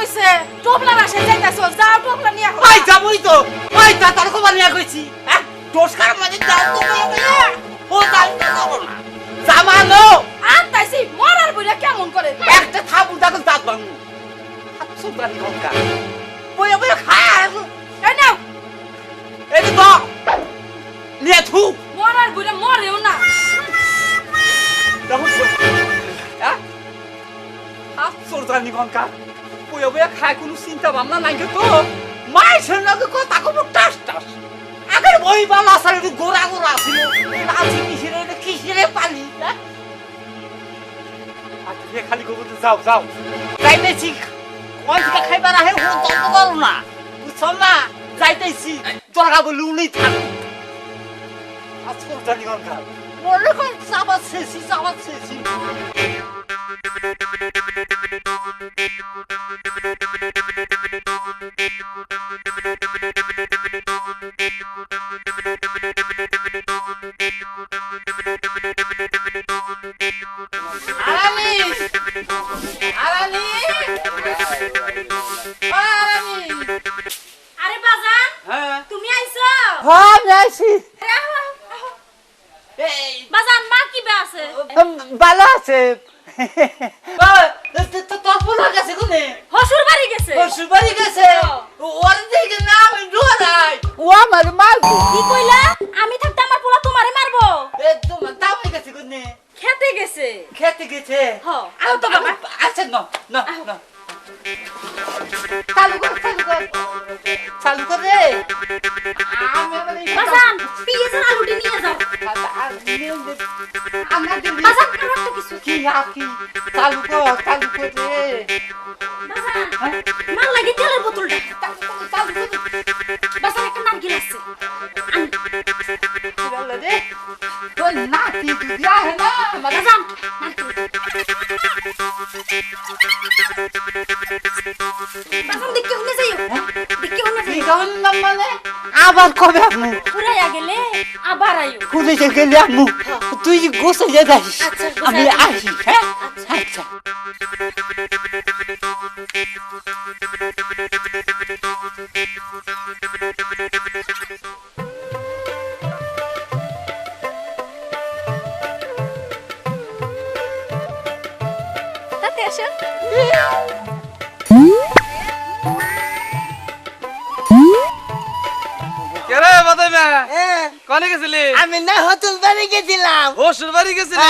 কইছে টোপলা রাশে যাইতাছো যাও টোপলা নিয়ে আসো ওই যাবই তো। ওই তা তোর কবার নিয়ে কইছি। হ্যাঁ? টোস্কার মাঝে যাও তো ও যাই না যাব না। জামানো আনতাইছি মরার বইরা কেমন করে? একটা থাবু দেখো দাঁত ভাঙু। সুলতানি গঙ্গা। বইয়া বইয়া খায় এই নাও। এই তো নিয়ে থু। মরার বইরা মরেও না। দেখো হ্যাঁ? সুলতানি গঙ্গা। বইয়া বইয়া খায়, কোনো চিন্তা ভাবনা নাই তো। মাইছের লগে কথা কব টাস টাস। আগের বই বালা আসলে একটু গোড়া গোড়া ছিল আছে কিসিরে এটা পালি? হ্যাঁ? আচ্ছা খালি কবু যাও যাও। যাইতেছি। কোন থেকে খাইবার আহে, ও তত করো না। বুঝছ না? যাইতেছি। তোরা বলি উনি থাক। আজকাল জানি গঙ্গা মনে কর চাবাত শেষি হ্যাঁ। বাজান মা কি আছে? ভালো আছে। পোলা গেছে কোনে? হসুর বাড়ি গেছে। সুপারি গেছে? ওর দিকে না আমি ডোলাই ও আমার মারবো কি কইলা? আমি থাকতে আমার পোলা তোমারে মারবো? এ তোমার দাম গেছে কোনে? খেতে গেছে। খেতে গেছে? হ, আও তো বাবা। আচ্ছা ন ন ন। চালু কর চালু কর। চালু কর রে। বাজান পিয়েছের আলুটি নিয়ে যাও। আমাদের বাজান আর একটা কিছু কি কি চালু কর চালু কর রে মাল লাগে তেলের বোতলটা। বাজান একটা নারকেল আছে। চলো রে? তোর নাতি দুদিয়া হে না? বাজান নারকেল। বাজান দেখকে হুনে যাইও। দেখকে হুনে যাইও। বিগন না মানে? আবার কবে আমু পুরাইয়া গেলে আবার আইও। যে গেলে আমু তুই গোসে যাস আচ্ছা, গোসল আমি। আসি হ্যাঁ আচ্ছা। বাড়ি গেছিলাম। শ্বশুর বাড়ি গেছিলি?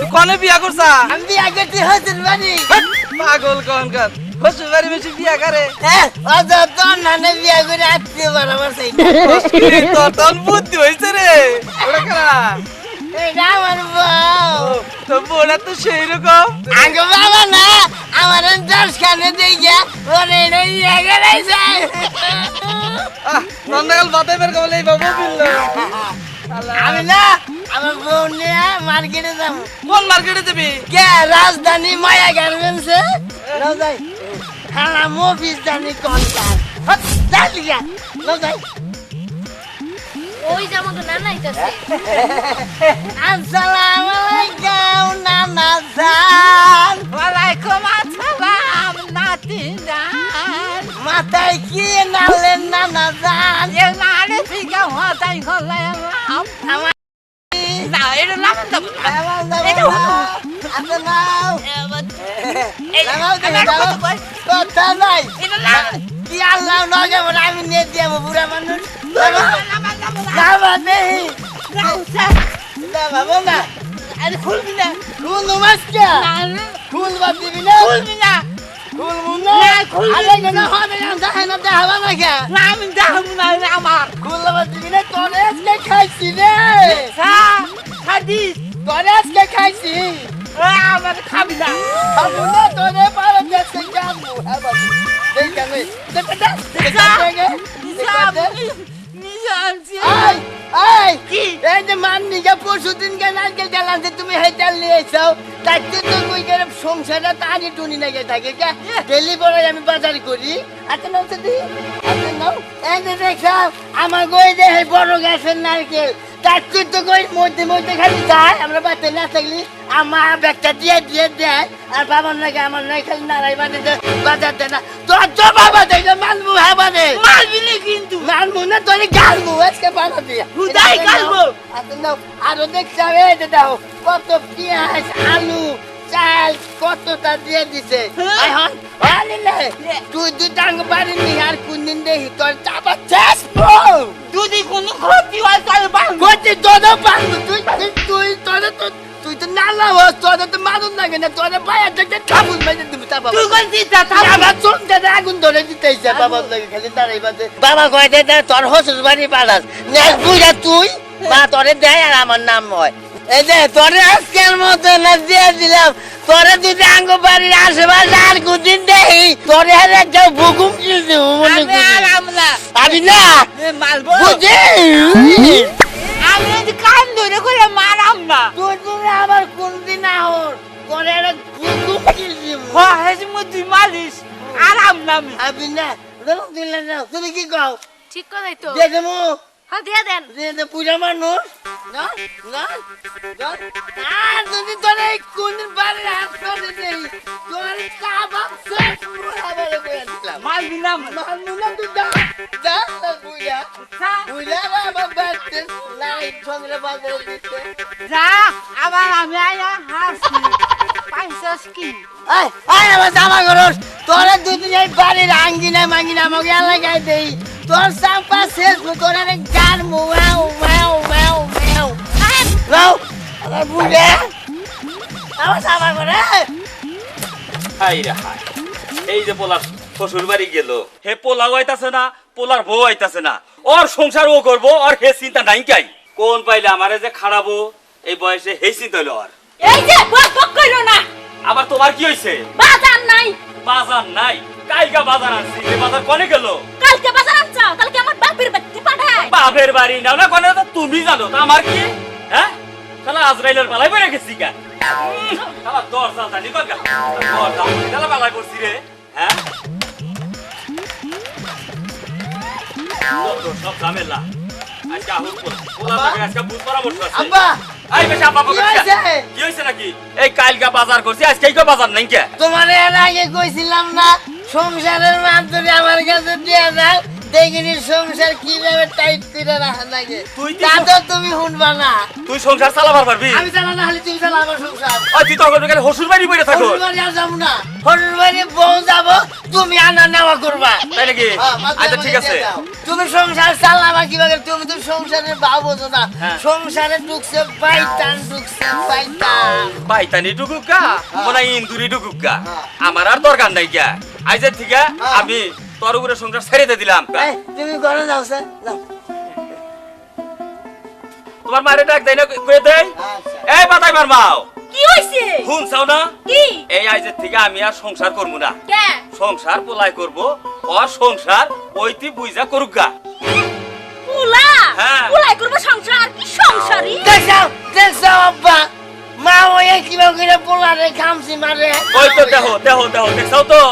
তুই কনে বিয়া করছা? আমি বিয়া করছি হতুল বাড়ি। পাগল কনকার শ্বশুর বাড়ি বেশি বিয়া করে। হ্যাঁ তোর নানে বিয়া করে আসতে বরাবর সেই তোর তোর বুদ্ধি হয়েছে রে। ওটা কেনা এটা আমার বউ। তো বোনা তো সেই রকম। আগে বাবা না আমার দশ খানে দেখে ওরে বিয়া করাইছে। নন্দাকাল বাদাই বের কবলে বাবু বিল্ল আমি না আমার বউ নিয়ে মার্কেটে যাব। কোন মার্কেটে যাবি? কে রাজধানী মায়া গার্মেন্টসে? যাই হ্যাঁ মফিস জানি কনকার যাই যাই ওই জামা তো নানা আইতাছে। আসসালামু আলাইকুম নানা জান। ওয়ালাইকুম আসসালাম নাতি জান। মাথায় কি নালেন নানা জান? এ থেকে হলে নাম আমার না এটা নাম দাও আমার নাম এটা হলো। আপনার নাম লাগাও তো, আমার লাগাও। কথা বল। কথা নাই এটা নাম কি আল্লাহ নগে বলে আমি নিয়ে যাব বুড়া মানুষ নাম নাম যাবা নেই নাম যাব না আরে খুলবি না খুল নমস্কা না খুল বাদ দিবি না খুলবি না খুল মুন্না না, আমার। তোরে আজকে খাইছি রে। সা খাদি তোরে আজকে খাইছি আমার খাবি না। খাব না তোরে পারে দেখতে যাব হ্যাঁ বাবু। দেখে আনছি এই এই কি? এই যে মান নিজে পরশু দিন কে নারকেল যে তুমি হেঁটে নিয়ে এসো। তাইতে তো কই করে সংসারটা তারই টুনি নাকি থাকে কে? ডেলি আমি বাজার করি। আচ্ছা নাও তো দি। নাও যে দেখলাম আমার গই এই বড় গাছের নারকেল। তার তুই তো কই মধ্যে মধ্যে খালি যায় আমরা বাচ্চা না থাকলি আমার ব্যাগটা দিয়ে দিয়ে দেয়। আর বাবার নাকি আমার নাই খালি নাড়াই মানে বাজার দেয় না। তোর তো বাবা দেখলে মালমু হ্যাঁ মানে মারবি না কিন্তু। মালমু না তোর গালমু আজকে বানা দিয়ে। হুদাই। আচ্ছা নাও, আরও দেখছি এই দেখো কত পেঁয়াজ আলু চাল কতটা দিয়ে দিছে? হ্যাঁ? এখন আনিলে তুই দুই টাঙ্গ আর কোনদিন দেখি তোর চাপা শেষ যদি কোনো ক্ষতি হয় তাহলে তোদের তুই তুই তোদের তো তুই তো নালা হস তোদের তো মানুষ লাগে না তোদের বাইরে থেকে ঠাকুর মেরে দিবি তা বাবা। তুই তা আগুন ধরে দিতেছে বাবার লাগে খালি দাঁড়াই বাবা কয় দে তোর হসুর বাড়ি পালাস। নেক্সট বুঝা তুই। বা তোরে দেয় আর আমার নাম হয়। এই যে তোরে আজকের মতো দিয়ে দিলাম। তোরে যদি আঙ্গ বাড়ির আশেপাশে আর কোনদিন দেখি তোরে আর একটা ভুকুম কিনতে মনে আমি আর না বুঝি? আমি যদি কান ধরে করে মারাম না। তুই তুমি আবার কোনদিন আহর? তোরে একটা ভুকুম কিনতে হ্যাঁ হেসে তুই মারিস। আরাম না আমি না রং দিলে না। তুমি কি কও? ঠিক কথাই তো। দেখে হ্যাঁ দিয়ে দেন। যে পুজা মানুষ। না না আর যদি তোরে হাত করে দেই তোর কাবাব শেষ পুরো আবার দিলাম। তুই দা দা পুজা। দিতে। যা আমি আয়া হাসি। পাইছস কি? আয় আমার জামা করস তোরে দুই দিন এই বাড়ির আঙ্গিনা মাঙ্গিনা আমাকে এলাকায় দেই তোর চাপা শেষ তোর আরে গান মুয়াও ম্যাও ম্যাও ম্যাও। নাও আমার বুঝে আমার জামা করে। হাই রে হাই এই যে পোলার শ্বশুর বাড়ি গেল হে পোলাও আইতাছে না পোলার বউ আইতাছে না। ওর সংসার ও করব আর হে চিন্তা নাই কাই। কোন পাইলে আমারে যে খাড়াবো এই বয়সে হে চিন্তা হইল আর। এই যে বক বক কইরো না। আবার তোমার কি হইছে? বাজার নাই। বাজার নাই। কাইগা বাজার এই বাজার কনে গেল? কালকে বাজার আনছো কালকে আমার বাপের বাড়ি পাঠায়? বাপের বাড়ি নাও না কনে তো তুমি জানো তা আমার কি? হ্যাঁ? শালা আজরাইলের পালাই পড়ে গেছি গা। শালা দরজা জানি কর দরজা শালা পালাই পড়ছি রে হ্যাঁ? সব ঝামেলা। আজকে আহুল পোলা পোলা থাকে আজকে বুঝ পরামর্শ আছে। আব্বা। আই বেশি আব্বা কি কি হইছে? নাকি? এই কালকা বাজার করছি আজকে কি বাজার নাই কে? তোমার এর আগে কইছিলাম না সংসারের মাধ্যমে আমার কাছে দিয়ে দাও দেখিনি সংসার কীভাবে টাইট করে রাখা লাগে? তুই তা তো তুমি শুনবা না। তুই সংসার চালাবার পারবি? আমি চালা না হলে তুমি চালা আমার সংসার। তুই বাড়ি থাকো। আর যাব না। হরিবাড়ি বউ যাব তুমি আনা নেওয়া করবা। তাই নাকি? হ্যাঁ, আচ্ছা ঠিক আছে। তুমি সংসার চালাবা কীভাবে? তুমি তো সংসারের ভাব বোঝো না। হ্যাঁ। সংসারে ঢুকছে বাইটান ঢুকছে বাইটান পাইতানি ডুকুকা মনে ইন্দুরি ডুকুকা হ্যাঁ। আমার আর দরকার নাই গা থেকে হ্যাঁ। আমি তোর উপরে সংসার ছেড়ে দিলাম। তুমি ঘরে যাও স্যার যাও। তোমার মারে ডাক দেয় না কয়ে দেয়? আচ্ছা। এই বাতাই মার মাও। কি হইছে? চাও না? কি? এই আইজের থেকে আমি আর সংসার করব না। কে? সংসার পোলাই করব ওর সংসার ওইতি বুঝা করুক গা। পুলা? হ্যাঁ। পুলাই করব সংসার কি সংসারই দেখছাও দেখছাও আব্বা। মা ওই কীভাবে করে পোলারে খামছি মারে। ওই তো দেহ দেহ দেহ দেখছাও তো।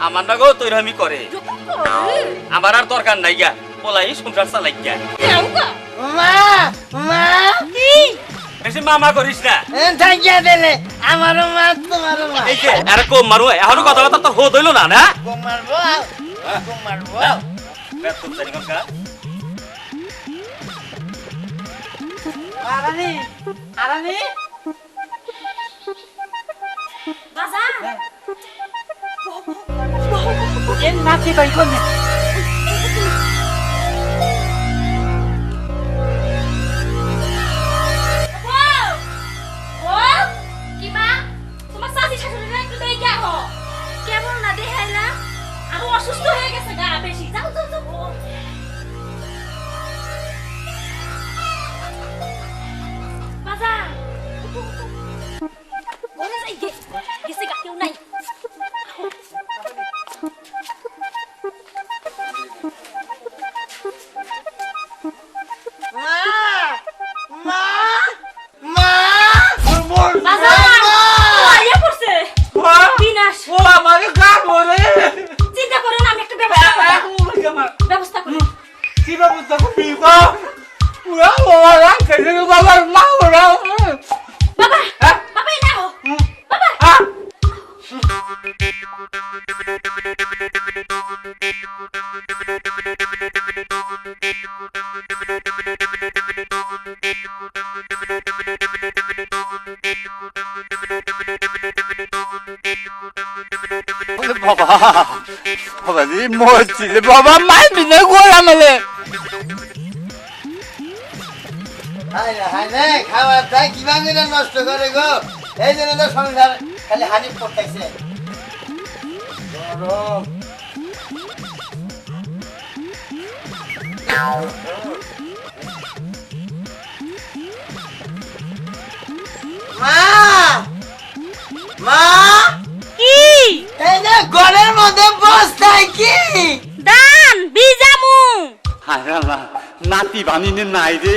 আমার নাগো তৈরি আমি করে আমার আর দরকার নাই গা। পোলাই সংসার চালাই গা। মা মা। মামা করিস না। এ, থাকিয়া দিলে আমারও মা তোমারও মা। আরে কম মারু এখনও তো না না? গো মারবো গো মারবো বেতন জানি কাকা আরানি আরানি বাজার এর নাতি ভাই কোন বউ বউ কি মা তোমার শাশি শাশুড়ি করি গো পুরা বাবা রাখছে বাবার মা বাবা হ্যাঁ? বাবা এই নাও বাবা বাবা বাবা রে মরছিল বাবা মারবি না গোলা মেলে রে, হাই রে, খাবার তাই কীভাবে না নষ্ট করে গো? এই জন্য তো সংসার খালি হানি পড়তেছে মা! মা! কি? এই যে ঘরের মধ্যে বস্তায় কি? দান বিজামু। হারালা নাতি বানিনে নাই রে।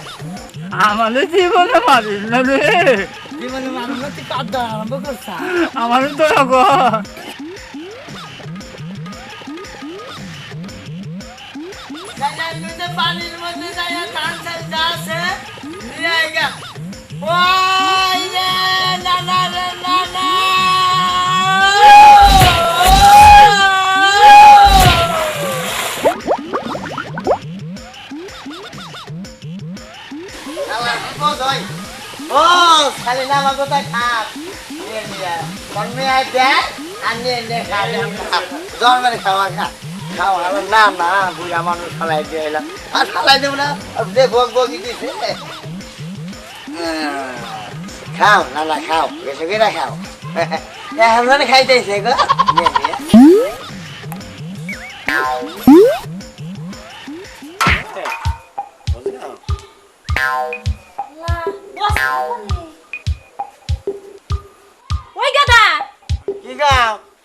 আমাদের জীবনে মারিস না রে। জীবনে মানুষ তুই আরম্ভ করছা। আমার তো পানির মধ্যে যাইয়া ধান চাল আছে নিয়ে আইগা ওই রে নানা রে নানা ও খালি নামা কোথায় খাপ নিয়ে নিয়ে কর্মে আয় দেয় আর নিয়ে নিয়ে খাবে জন্মের খাওয়া খা। খাওয়া না না বুড়া মানুষ ফালাই দিয়ে এলাম। আর ফালাই দেবো না আর দেখো বগি দিছে। খাও না না খাও বেশি করে খাও। এখন খাইতেছে গো। নিয়ে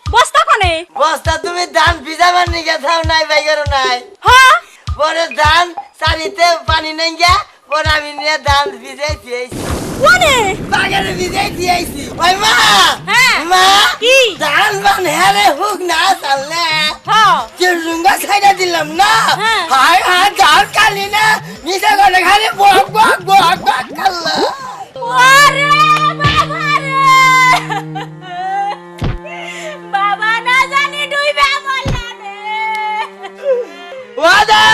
বস্তা কোনে? বস্তা তুমি ধান ভিজাবার নিগে থাও নাই বাইগর নাই। হ্যাঁ? পরে ধান চারিতে পানি নেই গিয়া পরে আমি নিয়ে ধান ভিজাই দিয়েছি। কোনে? বাগানে ভিজাই দিয়েছি। ওই মা! হ্যাঁ। মা! কি? ধান বান হেরে হুক না চাললে। হ্যাঁ। চিরুঙ্গা ছাইড়া দিলাম না? হ্যাঁ। হাই হাই ধান কালি না। নিচে করে খালি বক বক বক বক কাল্লা।